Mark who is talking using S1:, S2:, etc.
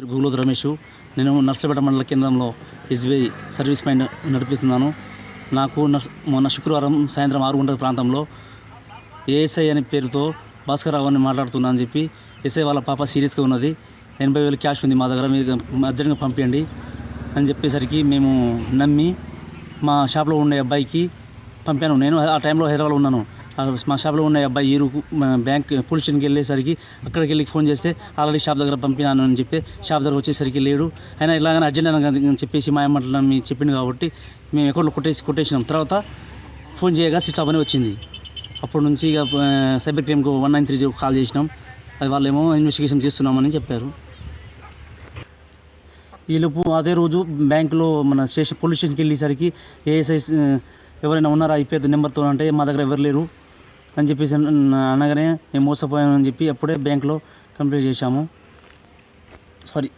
S1: పేరు గుగులోతు రమేష్. నేను నర్సపేట మండల కేంద్రంలో ఎస్బీఐ సర్వీస్ పైన నడిపిస్తున్నాను. నాకు మొన్న శుక్రవారం సాయంత్రం ఆరు గంటల ప్రాంతంలో ఏఎస్ఐ అనే పేరుతో భాస్కర్ రావు అని మాట్లాడుతున్నా అని చెప్పి ఎస్ఐ వాళ్ళ పాప సీరియస్గా ఉన్నది. ఎనభై వేలు క్యాష్ ఉంది మా దగ్గర మీరు అర్జెంట్గా పంపించండి అని చెప్పేసరికి మేము నమ్మి మా షాప్లో ఉండే అబ్బాయికి పంపాను. నేను ఆ టైంలో హైదరాబాద్లో ఉన్నాను. మా షాప్లో ఉన్న అబ్బాయి ఈరు బ్యాంక్ పోలీస్ స్టేషన్కి వెళ్ళేసరికి అక్కడికి వెళ్ళి ఫోన్ చేస్తే ఆల్రెడీ షాప్ దగ్గర పంపినాను అని చెప్పి షాప్ దగ్గర వచ్చేసరికి లేడు. అయినా ఇలాగనే అర్జెంట్ అని చెప్పేసి మా అమ్మట్ల మీ చెప్పింది కాబట్టి మేము అకౌంట్లో కొట్టేసి కొట్టేసినాం. తర్వాత ఫోన్ చేయగా స్విచ్ ఆఫ్ అని వచ్చింది. అప్పటి నుంచి ఇక cyber క్రైమ్కు one nine three zero call చేసినాం. అది వాళ్ళేమో ఇన్వెస్టిగేషన్ చేస్తున్నామని చెప్పారు. ఈలోపు అదే రోజు బ్యాంకులో మన స్టేషన్ పోలీస్ స్టేషన్కి వెళ్ళేసరికి ఏఎస్ఐ ఎవరైనా ఉన్నారా? ఈ పేరు నెంబర్తో అంటే మా దగ్గర ఎవరు లేరు. అని చెప్పేసి అన్న- అనగానే మోసపోయాను అని చెప్పి అప్పుడే బ్యాంకులో కంప్లీట్ చేశాము. సారీ